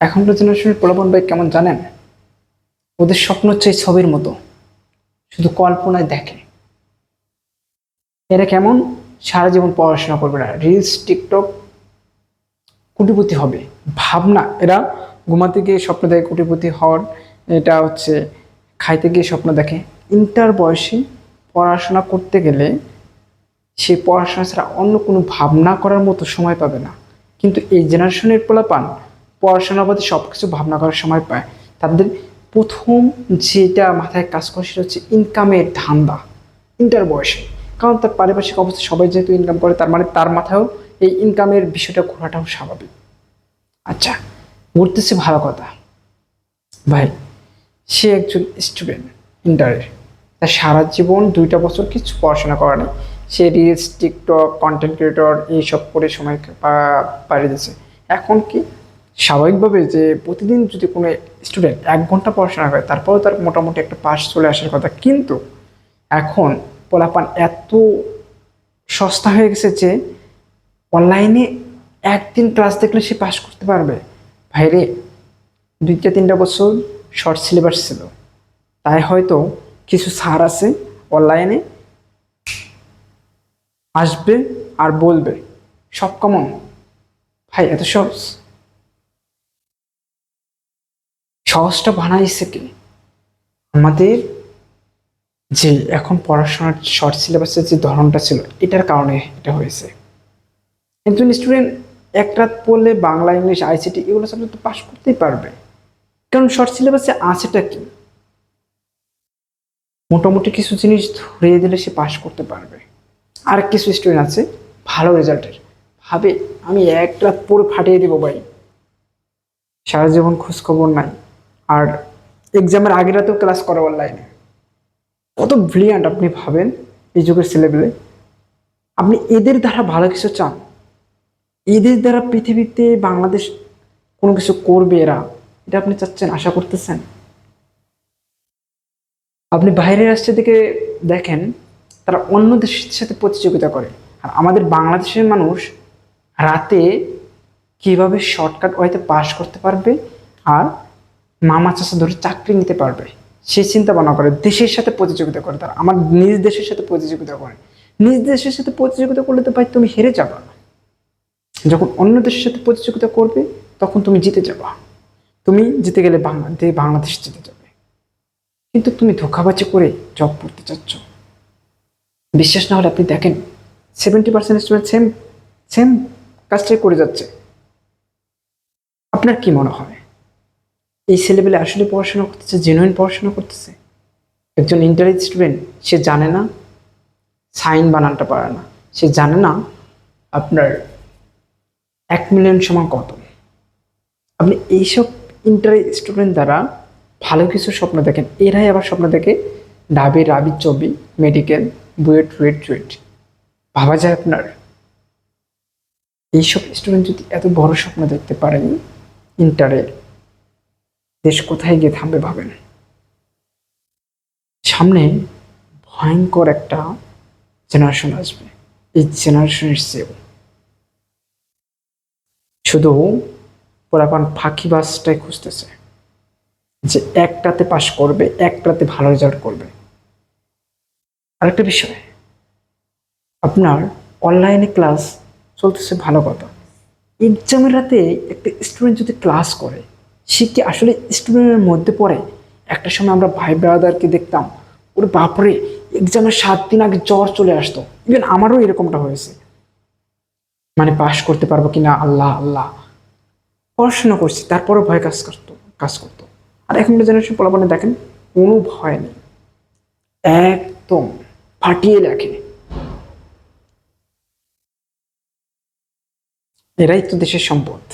এখনকার জেনারেশনের প্রলোভন ভাই কেমন জানেন? ওদের স্বপ্ন হচ্ছে এই ছবির মতো। শুধু কল্পনায় দেখে। এরা কেমন? সারা জীবন পড়াশোনা করবে না। রিলস টিকটক কোটিপতি হবে। ভাবনা, এরা ঘুমাতে গিয়ে স্বপ্ন দেখে কোটিপতি হওয়ার এটা হচ্ছে খাইতে গিয়ে স্বপ্ন দেখে। ইন্টার বয়সে পড়াশোনা করতে গেলে সে পড়াশোনা ছাড়া অন্য কোনো ভাবনা করার মতো সময় পাবে না। কিন্তু এই জেনারেশনের পোলাপান পড়াশোনার প্রতি সব কিছু ভাবনা করার সময় পায়। তাদের প্রথম যেটা মাথায় কাজ করে সেটা হচ্ছে ইনকামের ধান্দা ইন্টার বয়সে। কারণ তার পারিপার্শ্বিক অবস্থা, সবাই যেহেতু ইনকাম করে, তার মানে তার মাথায়ও এই ইনকামের বিষয়টা ঘোরাটাও স্বাভাবিক। আচ্ছা ঘুরতেছে ভালো কথা। ভাই, সে একজন স্টুডেন্ট ইন্টারের তার সারা জীবন দুইটা বছর কিছু পড়াশোনা করা নেই। সে রিলস টিকটক কন্টেন্ট ক্রিয়েটর এইসব করে সময় পা- পাড়ি দিচ্ছে এখন কি স্বাভাবিকভাবে যে প্রতিদিন যদি কোনো স্টুডেন্ট এক ঘণ্টা পড়াশোনা করে, তারপরেও তার মোটামুটি একটা পাস চলে আসার কথা। কিন্তু এখন পোলাপান এত সস্তা হয়ে গেছে যে অনলাইনে একদিন ক্লাস দেখলে সে পাস করতে পারবে। ভাইরে, দুইটা তিনটা বছর শর্ট সিলেবাস ছিল। তাই হয়তো কিছু স্যার আছে অনলাইনে আসবে আর বলবে, সব কমন? ভাই, এত সহজ? সহজটা বানাইছে কি? আমাদের যে এখন পড়াশোনার শর্ট সিলেবাসের যে ধরনটা ছিল, এটার কারণে এটা হয়েছে। একজন স্টুডেন্ট এক রাত পড়লে বাংলা, ইংলিশ আইসিটি এগুলো সব তো পাস করতেই পারবে। কারণ শর্ট সিলেবাসে আছেটা কি? মোটামুটি কিছু জিনিস ধরিয়ে দিলে সে পাশ করতে পারবে। আর কিছু স্টুডেন্ট আছে, ভালো রেজাল্টের। ভাবে, আমি এক রাত পড়ে ফাটিয়ে দেবো ভাই। সারা জীবন খোঁজখবর নাই। আর এক্সামের আগের রাতেও ক্লাস করা অনলাইনে কত ব্রিলিয়ান্ট আপনি ভাবেন এই যুগের ছেলেবেলে আপনি এদের দ্বারা ভালো কিছু চান। এদের দ্বারা পৃথিবীতে বাংলাদেশ কোনো কিছু করবে এরা। এটা আপনি চাচ্ছেন, আশা করতেছেন? আপনি বাইরের রাষ্ট্রের দিকে দেখেন, তারা অন্য দেশের সাথে প্রতিযোগিতা করে। আর আমাদের বাংলাদেশের মানুষ রাতে কীভাবে শর্টকাট ওয়েতে পাস করতে পারবে আর মামা চাষা ধরে চাকরি নিতে পারবে। সে চিন্তা ভাবনা করে, দেশের সাথে প্রতিযোগিতা করে তারা, আমার নিজ দেশের সাথে প্রতিযোগিতা করে। নিজ দেশের সাথে প্রতিযোগিতা করলে তো ভাই তুমি হেরে যাবা। যখন অন্য দেশের সাথে প্রতিযোগিতা করবে, তখন তুমি জিতে যাবা। তুমি জিতে গেলে বাংলাদেশ বাংলাদেশ জিতে যাবে। কিন্তু তুমি ধোকাবাজি করে জব করতে চাচ্ছ। বিশ্বাস না হলে আপনি দেখেন seventy percent student same same কাজটাই করে যাচ্ছে। আপনার কি মনে হয়? এই ছেলেবেলে আসলে পড়াশোনা করতেছে জেনুইন পড়াশোনা করতেছে? একজন ইন্টারেস্ট স্টুডেন্ট সে জানে না সাইন বানানটা পারে না। সে জানে না আপনার এক মিলিয়ন সমান কত। আপনি এইসব ইন্টার স্টুডেন্ট দ্বারা ভালো কিছু স্বপ্ন দেখেন। এরাই আবার স্বপ্ন দেখে ডাবি, রাবি, চবি মেডিকেল বুয়েট, রুয়েট টুয়েট ভাবা যায় আপনার। এইসব স্টুডেন্ট যদি এত বড় স্বপ্ন দেখতে পারেন ইন্টারে দেশ কোথায় গিয়ে থামবে ভাবেন? সামনে ভয়ঙ্কর একটা জেনারেশন আসবে, এই জেনারেশনের চেয়েও শুধু পোলাপান ফাঁকি বাসটাই খুঁজতেছে যে একটাতে পাশ করবে, একটাতে ভালো রেজাল্ট করবে। আরেকটা বিষয়, আপনার অনলাইনে ক্লাস চলতেছে ভালো কথা। এক্সামের রাতে একটা স্টুডেন্ট যদি ক্লাস করে সে কি আসলে স্টুডেন্টের মধ্যে পড়ে? একটা সময় আমরা ভাই ব্রাদারকে দেখতাম, ওর বাপরে এক্সামের সাত দিন আগে জ্বর চলে আসতো। ইভেন আমারও এরকমটা হয়েছে। মানে পাশ করতে পারব কিনা? আল্লাহ আল্লাহ। পড়াশোনা করছি, তারপরও ভয় কাজ করতো কাজ করতো। আর এখনকার জেনারেশন পোলাপানে দেখেন, কোনো ভয় নেই। একদম ফাটিয়ে লেখে। এরাই তো দেশের সম্পদ।